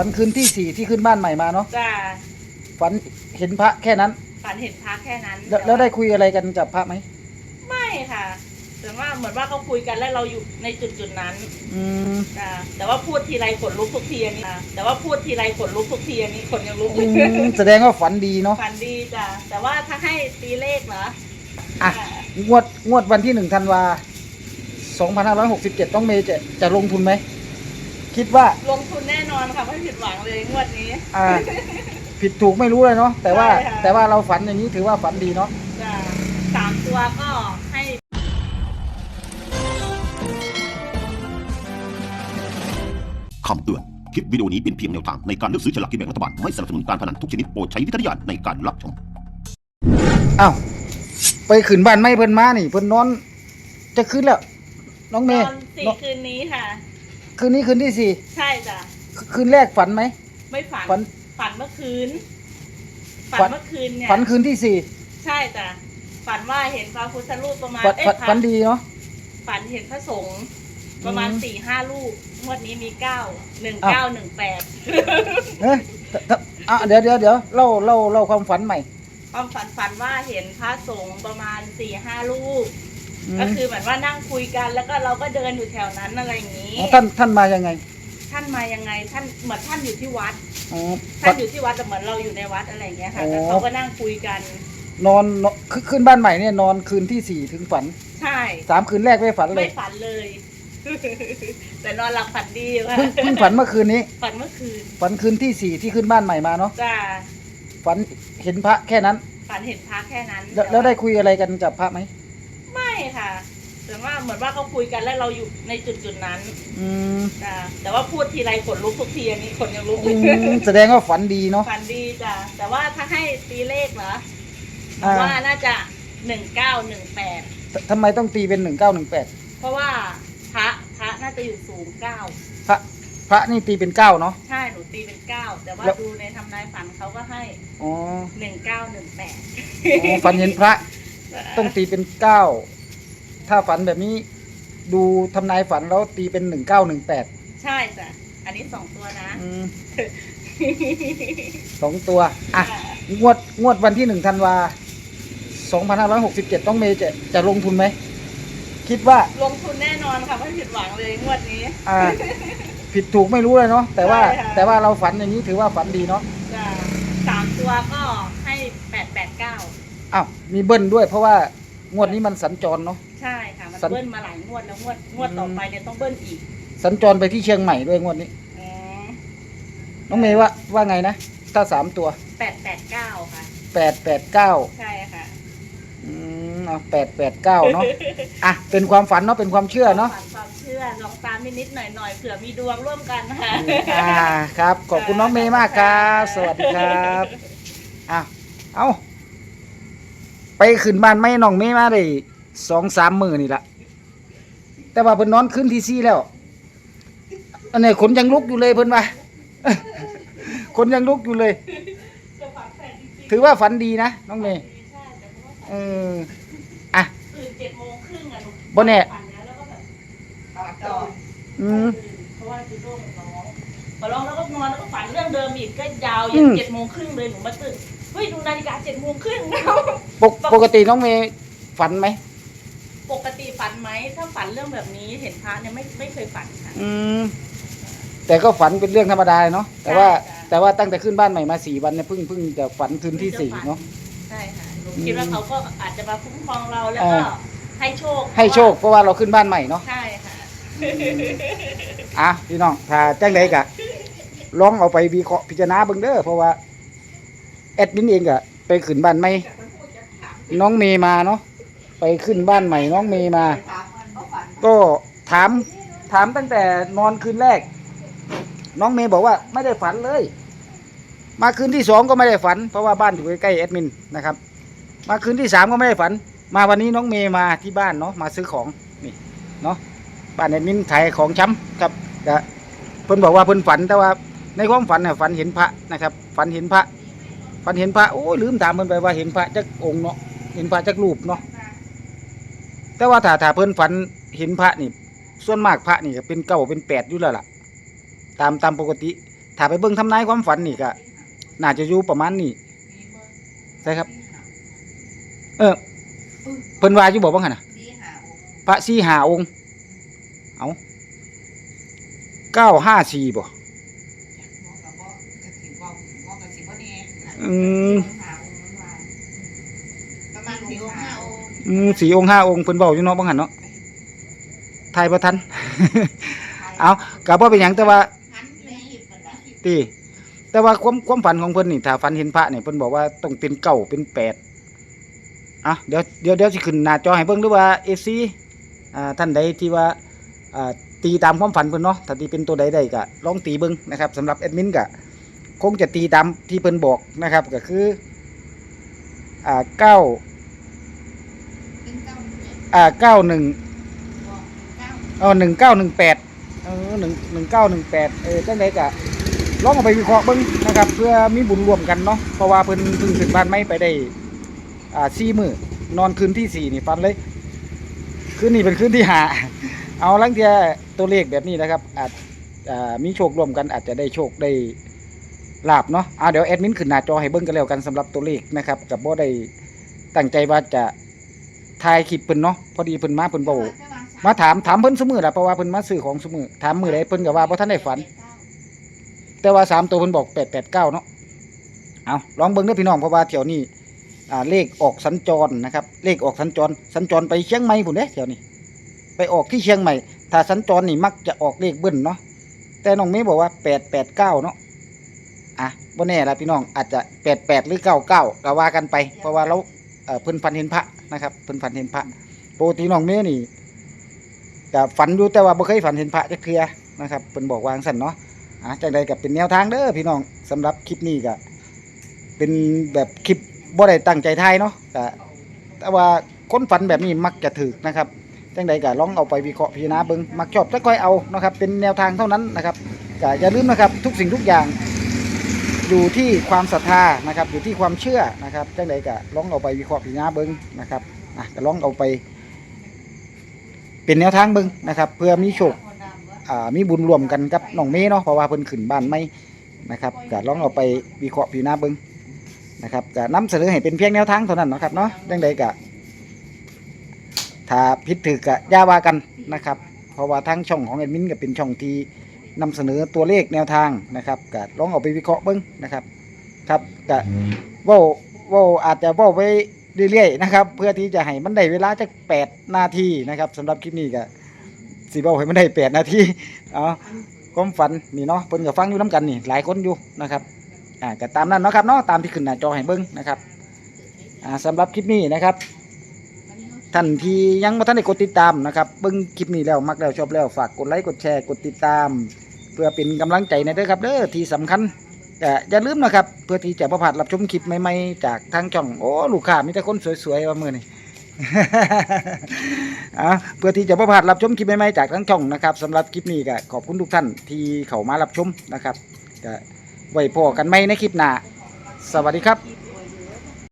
ฝันคืนที่สี่ที่ขึ้นบ้านใหม่มาเนาะจ้าฝันเห็นพระแค่นั้น ฝันเห็นพระแค่นั้นแล้วต่าแล้วได้คุยอะไรกันกับพระไหมไม่ค่ะ แต่ว่าเหมือนว่าเขาคุยกันแล้วเราอยู่ในจุดจุดๆนั้นอืมจ้าแต่ว่าพูดทีไรขนลุกทุกทีอันนี้ค่ะแต่ว่าพูดทีไรขนลุกทุกทีอันนี้ขนยังลุกอืมแสดงว่าฝันดีเนาะฝันดีจ้ะแต่ว่าถ้าให้ตีเลขเหรออะงวดงวดวันที่หนึ่งธันวาสองพันห้าร้อยหกสิบเจ็ดต้องเมย์จะจะลงทุนไหม คิดว่าลงทุนแน่นอนค่ะไม่ผิดหวังเลยงวดนี้ อ่า ผิดถูกไม่รู้เลยเนาะแต่ว่าใช่ค่ะ แต่ว่าเราฝันอย่างนี้ถือว่าฝันดีเนาะ จ้ะสามตัวก็ให้คำเตือน คลิปวิดีโอนี้เป็นเพียงแนวทางในการเลือกซื้อฉลากกินแบ่งรัฐบาล ไม่สนับสนุนการพนันทุกชนิดโปรดใช้วิจารณญาณในการรับชม อ้าวไปขึ้นบ้านไม่เพิ่นมานี่ เพิ่นนอน จะขึ้นแล้ว น้องเมนย์อนสี่น้องคืนนี้ค่ะ คืนนี้คืนที่สี่ใช่จ้ะคืคืนแรกฝันไหม ไม่ฝันฝัน ฝันเมื่อคืนฝันฝันเมื่อคืนเนี่ยฝันคืนที่สี่ใช่จ้ะฝันว่าเห็นพระพุทธรูปประมาณฝันเอ้ยฝันพระฝันดีเนาะ ฝันเห็นพระสงฆ์ประมาณอืม สี่ห้าลูกงวดนี้มีเก้าหนึ่งอ้าวเก้าหนึ่งแปด เอ้ยแต่แต่อะเดี๋ยวเดี๋ยวเดี๋ยวเล่าเล่าเล่าความฝันใหม่ ความฝันฝันว่าเห็นพระสงฆ์ประมาณสี่ห้าลูกอืม ก็คือเหมือนว่านั่งคุยกัน แล้วก็เราก็เดินอยู่แถวนั้นอะไรอย่างนี้ อ๋อท่านท่านมายังไง ท่านมายังไง ท่านเหมือนท่านอยู่ที่วัด อ๋อ ท่านอยู่ที่วัดแต่เหมือนเราอยู่ในวัดอะไรอย่างเงี้ยค่ะอ๋อแล้วเขาก็นั่งคุยกัน นอนนอนขึ้นขึ้นบ้านใหม่เนี่ยนอนคืนที่สี่ถึงฝัน ใช่สามคืนแรกไม่ฝันเลไม่ยฝันเลย แต่นอนหลับฝันดีว่าเพิ่งเพิ่งฝันเมื่อคืนนี้ ฝันเมื่อคืน ฝันคืนที่สี่ที่ขึ้นบ้านใหม่มาเนาะ จ้า ฝันเห็นพระแค่นั้น ฝันเห็นพระแค่นั้น แล้วแล้วได้คุยอะไรกันกับพระไหมไม่ ค่ะแต่ว่าเหมือนว่าเขาคุยกันแล้วเราอยู่ในจุดจุดๆนั้นอืมจ้าแต่ว่าพูดทีไรขนลุกทุกทีอันนี้ขนยังลุกอืมแสดงว่าฝันดีเนาะ ฝันดีจ้ะแต่ว่าถ้าให้ตีเลขเหรออ่า ว่าน่าจะหนึ่งเก้าหนึ่งแปดททำไมต้องตีเป็นหนึ่งเก้าหนึ่งแปดเพราะว่าพระพระน่าจะอยู่สูงเก้าพระพระนี่ตีเป็นเก้าเนาะ ใช่หนูตีเป็นเก้าแต่ว่าแล้ว ดูในทำนายฝันเขาก็ให้อ๋อหนึ่งเก้าหนึ่งแปดอ๋อฝันเห็นพระต้องตีเป็นเก้า ถ้าฝันแบบนี้ ดูทำนายฝันแล้วตีเป็นหนึ่งเก้าหนึ่งแปดใช่จ้ะ อันนี้สองตัวนะ สองตัว อะ งวดงวดวันที่หนึ่งธันวาสองพันห้าร้อยหกสิบเจ็ดต้องเมย์จะจะลงทุนไหม คิดว่า ลงทุนแน่นอนค่ะไม่ผิดหวังเลยงวดนี้อ่า ผิดถูกไม่รู้เลยเนาะแต่ว่า ใช่ค่ะ แต่ว่าเราฝันอย่างนี้ถือว่าฝันดีเนาะจ้ะสามตัวก็ให้แปดแปดเก้าอ้าวมีเบิ้ลด้วยเพราะว่างวดนี้มันสัญจรเนาะ ใช่ค่ะ มันสัญ เบิ้ลมาหลายงวดแล้วงวดงวดต่อไปเนี่ยต้องเบิ้ลอีกสัญจรไปที่เชียงใหม่ด้วยงวดนี้ อ๋อน้องเมย์ว่าว่าไงนะ ถ้าสามตัวแปดแปดเก้าค่ะ แปดแปดเก้าใช่ค่ะอืมเอาแปดแปดเก้าเนาะอะเป็นความฝันเนาะเป็นความเชื่อเนาะฝันความเชื่อลองตามนิดๆหน่อยๆเผื่อมีดวงร่วมกันนะคะอ่าครับ ขอบคุณน้องเมย์มากครับ สวัสดีครับอะเอาไปขึ้นบ้านไม่น้องเมย์มาได้ สองสามมือนี่ละแต่ว่าเพิ่นนอนขึ้นที่ซี่แล้ว อันนี้ขนยังลุกอยู่เลยเพิ่นว่าขนยังลุกอยู่เลยจะฝันแปดจริงถือว่าฝันดีนะน้องเมย์ๆใช่แต่เพราะว่าเอออะตื่นเจ็ดโมงครึ่งอะหนูบ่แน่ฝันแล้วแล้วก็แบบต่ออืมเพราะว่าคือโรคร้องพอร้องแล้วก็นอนแล้วก็ฝันเรื่องเดิมอีกก็ยาวอืยันมเจ็ดโมงครึ่งเลยหนูมาตื่นเฮ้ยดูนาฬิกาเจ็ดโมงครึ่งปกปกติน้องเมย์ฝันไหมปกติ ฝันไหมถ้าฝันเรื่องแบบนี้เห็นพระเนี่ยไม่ไม่เคยฝันค่ะ อืมแต่ก็ฝันเป็นเรื่องธรรมดาเนาะแต่ว่าใช่ค่ะ แต่ว่าตั้งแต่ขึ้นบ้านใหม่มาสี่วันเนี่ยเพิ่งเพิ่งจะฝันคืนที่สี่เนาะ ใช่ค่ะหนูคิดว่าเขาก็อาจจะมาคุ้มครองเราแล้วก็อ่า ให้โชคให้โชคเพราะว่าเราขึ้นบ้านใหม่เนาะใช่ค่ะ อะพี่น้องถ้าแจ้งใดกะลองเอาไปวิเคราะห์พิจารณาเบิ่งเด้อเพราะว่าแอดมินเองกะไปขึ้นบ้านใหม่น้องเมย์มาเนาะ ไปขึ้นบ้านใหม่น้องเมย์มา ก็ถามถามตั้งแต่นอนคืนแรก น้องเมย์บอกว่าไม่ได้ฝันเลย มาคืนที่สองก็ไม่ได้ฝัน เพราะว่าบ้านอยู่ใกล้ๆแอดมินนะครับ มาคืนที่สามก็ไม่ได้ฝัน มาวันนี้น้องเมย์มาที่บ้านเนาะมาซื้อของนี่เนาะบ้านแอดมินขายของช้ำครับก็เพิ่นบอกว่าเพิ่นฝันแต่ว่าในความฝันเนี่ยฝันเห็นพระนะครับ ฝันเห็นพระฝันเห็นพระโอ้ยลืมถามเพิ่นไปว่าเห็นพระจักองค์เนาะเห็นพระจักรูปเนาะ แต่ว่าถ้าถ้าเพิ่นฝันเห็นพระนี่ ส่วนมากพระนี่ก็เป็นเก้าเป็นแปดอยู่แล้วล่ะ ตามตามปกติ ถ้าไปเบิ่งทำนายความฝันนี่ก็น่าจะอยู่ประมาณนี้ใช่ครับ เออเพิ่นว่าอยู่บอกว่าหั่นน่ะสี่หาองค์พระสี่หาองค์ เอาเก้าห้าสี่บ่หมอกับบ่กระสิบบ่หมอกับสิบบ่แน่อืมหาองค์มันว่าประมาณสี่องค์ห้าองค์อืม สี่องค์ห้าองค์เพิ่นเว้าอยู่เนาะบ่หั่นเนาะทายบ่ทัน เอาก็บ่เป็นหยังแต่ว่าหันไปหยิบกันละตีแต่ว่าความความฝันของเพิ่นนี่ถ้าฝันเห็นพระเนี่ยเพิ่นบอกว่าต้องเป็นเก้าเป็นแปดอะเดี๋ยวเดี๋ยวเดี๋ยวสิขึ้นหน้าจอให้เบิ่งหรือว่า FC อ่าท่านใดที่ว่าอ่าตีตามความฝันเพิ่นเนาะถ้าตีเป็นตัวใดได้ก็ลองตีเบิ่งนะครับสำหรับแอดมินก็คงจะตีตามที่เพิ่นบอกนะครับก็คืออ่าเก้า เป็นเก้าหนึ่งเจ็ด อ่าเก้าหนึ่งเออหนึ่งเก้าหนึ่งแปดเออหนึ่งหนึ่งเก้าหนึ่งแปดเออจังใดก็ลองเอาไปวิเคราะห์เบิ่งนะครับ เพื่อมีบุญรวมกันเนาะเพราะว่าเพิ่นเพิ่งขึ้นบ้านไม่ไปได้อ่าสี่มือนอนคืนที่สี่นี่ฟันเลยคืนนี้เป็นคืนที่หาเอาลังเทียตัวเลขแบบนี้นะครับ อาจอ่ามีโชครวมกันอาจจะได้โชคได้ลาบเนาะอ่าเดี๋ยวแอดมินขึ้นหน้าจอให้เบิ่งกันแล้วกันสำหรับตัวเลขนะครับกับบ่ได้ตั้งใจว่าจะ ถ่ายคลิปเพิ่นเนาะพอดีเพิ่นมาเพิ่นเว้ามาถามถามเพิ่นสมือละเพราะว่าเพิ่นมาซื้อของสมือถามมือใดเพิ่นก็ว่าบ่ทันได้ฝัน แต่ว่าสามตัวเพิ่นบอกแปดแปดเก้าเนาะเอาลองเบิ่งเด้อพี่น้องเพราะว่าแถวนี้อ่าเลขออกสัญจรนะครับ เลขออกสัญจร สัญจรไปเชียงใหม่พุ่นเด้แถวนี้ ไปออกที่เชียงใหม่ ถ้าสัญจรนี่มักจะออกเลขเบิ้ลเนาะแต่น้องเมย์บอกว่าแปดแปดเก้าเนาะอะบ่แน่ละพี่น้องอาจจะแปดแปดหรือเก้าเก้าก็ว่ากันไป เพราะว่าเราเพิ่นฝันเห็นพระ นะครับเพิ่นฝันเห็นพระปกติน้องเมย์นี่ก็ฝันอยู่แต่ว่าบ่เคยฝันเห็นพระจักเทื่อนะครับเพิ่นบอกวางสั่นเนาะอะจังใดก็เป็นแนวทางเด้อพี่น้องสำหรับคลิปนี้ก็เป็นแบบคลิปบ่ได้ตั้งใจถ่ายเนาะก็แต่ว่าคนฝันแบบนี้มักจะถูกนะครับจังใดก็ลองเอาไปวิเคราะห์พิจารณาเบิ่งมักชอบจะค่อยเอานะครับเป็นแนวทางเท่านั้นนะครับก็อย่าลืมนะครับทุกสิ่งทุกอย่าง อยู่ที่ความศรัทธานะครับ อยู่ที่ความเชื่อนะครับจังใดก็ลองเอาไปวิเคราะห์พิจารณาเบิ่งนะครับอะก็ลองเอาไป เป็นแนวทางเบิ่งนะครับ เพื่อมีโชคอ่ามีบุญรวมกันกับน้องเมย์เนาะเพราะว่าเพิ่นขึ้นบ้านใหม่นะครับก็ลองเอาไปวิเคราะห์พิจารณาเบิ่งนะครับก็นำเสนอให้เป็นเพียงแนวทางเท่านั้นนะครับเนาะจังใดก็ถ้าผิดถือก็ย่าว่ากันนะครับ เพราะว่าทางช่องของแอดมินก็เป็นช่องที่ นำเสนอตัวเลขแนวทางนะครับก็ลองเอาไปวิเคราะห์เบิ่งนะครับครับก็ว้าว้าอาจจะว้าไปเรื่อยๆนะครับ เพื่อที่จะให้มันได้เวลาจักแปดนาทีนะครับสำหรับคลิปนี้ก็สิเว้าให้มันได้แปดนาทีเอาความฝันนี่เนาะเพิ่นก็ฟังอยู่น้กันนี่หลายคนอยู่นะครับอ่าก็ตามนั้นเนาะครับเนาะตามที่ขึ้นหน้าจอให้เบิ่งนะครับอ่าสำหรับคลิปนี้นะครับท่านที่ยังบ่ทันได้กดติดตามนะครับเบิ่งคลิปนี้แล้วมักแล้วชอบแล้วฝากกดไลค์กดแชร์กดติดตาม พื่อเป็นกำลังใจในเด้อครับเด้อที่สำคัญก็อย่าลืมนะครับ เพื่อที่จะประพลาดรับชมคลิปใหม่ๆจากทางช่องโอ้ลูกค้ามีแต่คนสวยๆว่ามือนี่เพื่อที่จะประพลาดรับชมคลิปใหม่ๆจากทางช่องนะครับสำหรับคลิปนี้ก็ขอบคุณทุกท่านที่เข้ามารับชมนะครับก็ไว้พอกันใหมในคลิปหน้าสวัสดีครับ